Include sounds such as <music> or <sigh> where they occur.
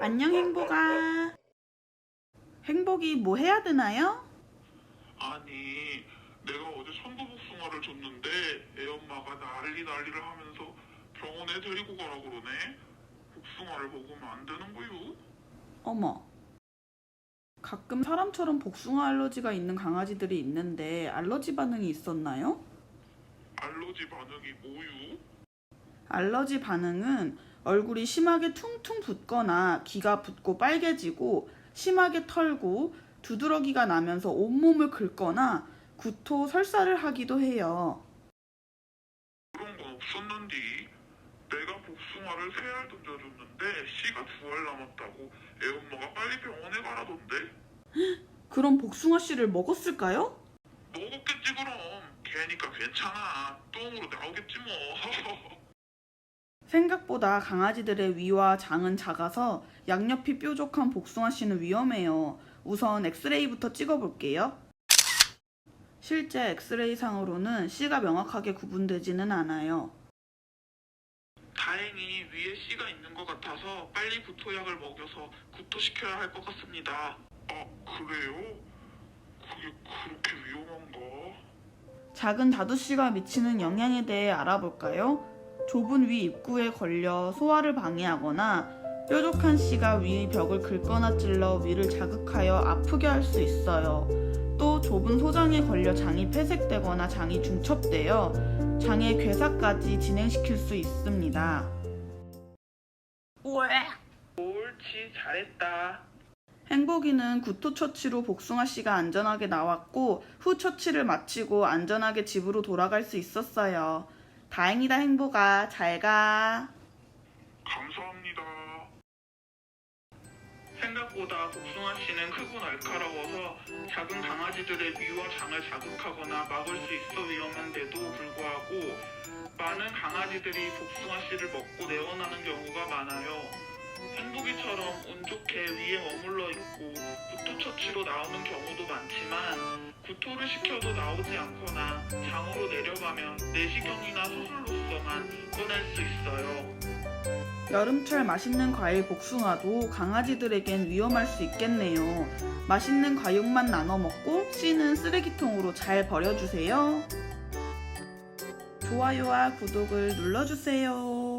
안녕 행복아. 행복이 뭐 해야 되나요? 아니 내가 어제 천도복숭아를 줬는데 애 엄마가 난리 난리를 하면서 병원에 데리고 가라 그러네 복숭아를 먹으면 안 되는 거요 어머. 가끔 사람처럼 복숭아 알러지가 있는 강아지들이 있는데 알러지 반응이 있었나요? 알러지 반응이 뭐유? 알러지 반응은 얼굴이 심하게 퉁퉁 붓거나 귀가 붓고 빨개지고 심하게 털고 두드러기가 나면서 온몸을 긁거나 구토, 설사를 하기도 해요. 그런 건 없었는디 내가 복숭아를 세 알 던져줬는데 씨가 두 알 남았다고 애 엄마가 빨리 병원에 가라던데 그럼 복숭아 씨를 먹었을까요? 먹었겠지 그럼 걔니까 괜찮아 똥으로 나오겠지 뭐 <laughs> 생각보다 강아지들의 위와 장은 작아서 양옆이 뾰족한 복숭아 씨는 위험해요. 우선 엑스레이부터 찍어볼게요. 실제 엑스레이 상으로는 씨가 명확하게 구분되지는 않아요. 다행히 위에 씨가 있는 것 같아서 빨리 구토약을 먹여서 구토시켜야 할 것 같습니다. 아, 그래요? 그게 그렇게 위험한가? 작은 다두씨가 미치는 영향에 대해 알아볼까요? 좁은 위 입구에 걸려 소화를 방해하거나 뾰족한 씨가 위 벽을 긁거나 찔러 위를 자극하여 아프게 할 수 있어요. 또 좁은 소장에 걸려 장이 폐색되거나 장이 중첩되어 장의 괴사까지 진행시킬 수 있습니다. 옳지, 잘했다. 행복이는 구토 처치로 복숭아 씨가 안전하게 나왔고 후 처치를 마치고 안전하게 집으로 돌아갈 수 있었어요. 다행이다 행복아. 잘 가. 감사합니다. 생각보다 복숭아 씨는 크고 날카로워서 작은 강아지들의 위와 장을 자극하거나 막을 수 있어 위험한데도 불구하고 많은 강아지들이 복숭아 씨를 먹고 내원하는 경우가 많아요. 행복이처럼 운 좋게 위에 머물러 있고 구토 처치로 나오는 경우도 많지만 구토를 시켜도 나오지 않거나 장으로 내려가면 내시경이나 수술로서만 꺼낼 수 있어요. 여름철 맛있는 과일 복숭아도 강아지들에겐 위험할 수 있겠네요. 맛있는 과육만 나눠 먹고 씨는 쓰레기통으로 잘 버려주세요. 좋아요와 구독을 눌러주세요.